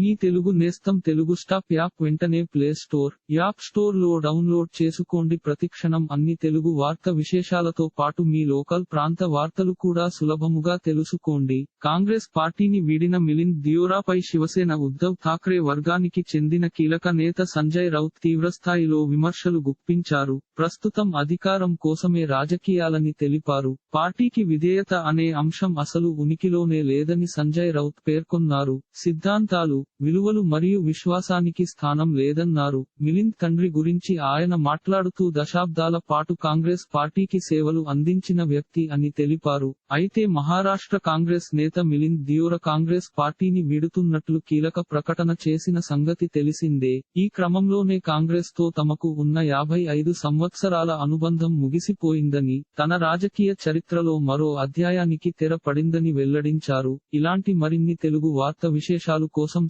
మీ తెలుగు నేస్తం Telugu stop app వెంటనే play store app స్టోర్లో డౌన్లోడ్ చేసుకోండి. ప్రతిక్షణం అన్ని తెలుగు వార్త విశేషాలతో పాటు మీ లోకల్ ప్రాంత వార్తలు కూడా సులభముగా తెలుసుకోండి. కాంగ్రెస్ పార్టీని వీడిన మిలింద్ దియోరాపై శివసేన ఉద్ధవ్ ఠాక్రే వర్గానికి చెందిన కీలక నేత సంజయ్ రౌత్ తీవ్రస్థాయిలో విమర్శలు గుప్పించారు. ప్రస్తుతం అధికారం కోసమే రాజకీయాలని తెలిపారు. పార్టీకి విధేయత అనే అంశం అసలు ఉనికిలోనే లేదని సంజయ్ రౌత్ పేర్కొన్నారు. సిద్ధాంతాలు విలువలు మరియు విశ్వాసానికి స్థానం లేదన్నారు. మిలింద్ తండ్రి గురించి ఆయన మాట్లాడుతూ దశాబ్దాల పాటు కాంగ్రెస్ పార్టీకి సేవలు అందించిన వ్యక్తి అని తెలిపారు. అయితే మహారాష్ట్ర కాంగ్రెస్ నేత మిలింద్ దియోర కాంగ్రెస్ పార్టీని వీడుతున్నట్లు కీలక ప్రకటన చేసిన సంగతి తెలిసిందే. ఈ క్రమంలోనే కాంగ్రెస్తో తమకు ఉన్న యాభై ఐదు సంవత్సరాల అనుబంధం ముగిసిపోయిందని తన రాజకీయ చరిత్రలో మరో అధ్యాయానికి తెర పడిందని వెల్లడించారు. ఇలాంటి మరిన్ని తెలుగు వార్త విశేషాలు కోసం